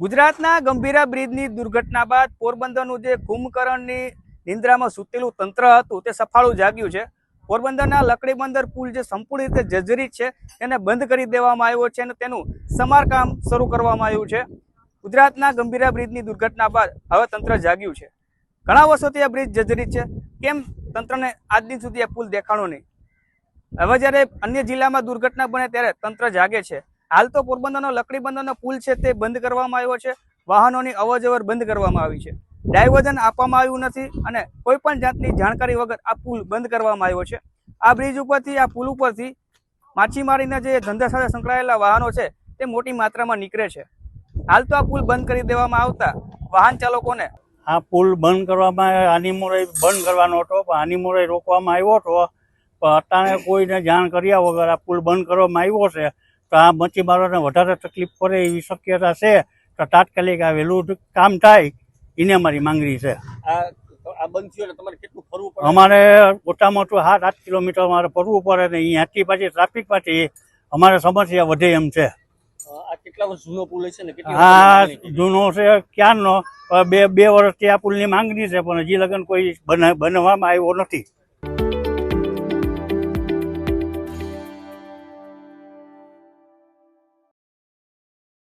ગુજરાતના ગંભીરા બ્રિજની દુર્ઘટના બાદ પોરબંદરનું જે કુંભકર્ણની નિંદ્રામાં સૂતેલું તંત્ર હતું, તે સફાળું જાગ્યું છે. પોરબંદરના લકડીબંદર પુલ જે સંપૂર્ણ રીતે જર્જરિત છે એને બંધ કરી દેવામાં આવ્યો છે અને તેનું સમારકામ શરૂ કરવામાં આવ્યું છે. ગુજરાતના ગંભીરા બ્રિજની દુર્ઘટના બાદ હવે તંત્ર જાગ્યું છે. ઘણા વર્ષોથી આ બ્રિજ જર્જરિત છે. કેમ? તંત્રને આજ સુધી આ પુલ દેખાણો નહીં. હવે જ્યારે અન્ય જિલ્લામાં દુર્ઘટના બને ત્યારે તંત્ર જાગે છે. હાલ તો પોરબંદરનો લકડીબંદરનો પુલ છે તે બંધ કરવામાં આવ્યો છે. વાહનોની અવરજવર બંધ કરવામાં આવી છે. ડાયવર્ઝન આપવામાં આવ્યું નથી અને કોઈ પણ જાતની જાણકારી વગર આ પુલ બંધ કરવામાં આવ્યો છે. આ બ્રિજ ઉપરથી, આ પુલ ઉપરથી માછીમારીના જે ધંધા સાથે સંકળાયેલા વાહનો છે, તે મોટી માત્રામાં નીકળે છે. હાલ તો આ પુલ બંધ કરી દેવામાં આવતા વાહન ચાલકોને આ પુલ બંધ કરવામાં આની મોરે બંધ કરવાનો હતો, પણ રોકવામાં આવ્યો હતો. અત્યારે કોઈને જાણ કર્યા વગર આ પુલ બંધ કરવામાં આવ્યો છે. તો આ મચ્છીમારોને વધારે તકલીફ પડે એવી શક્યતા છે તો તાત્કાલિક આ વહેલું કામ થાય એને અમારી માંગણી છે. અમારે ઓછામાં ઓછું સાત આઠ કિલોમીટર અમારે ફરવું પડે ને અહીંયાથી પાછી ટ્રાફિક પાછી અમારે સમસ્યા વધે એમ છે. હા જૂનો છે ક્યારનો? બે બે વર્ષથી આ પુલની માંગણી છે પણ હજી લગન કોઈ બના- બનવામાં આવ્યો નથી.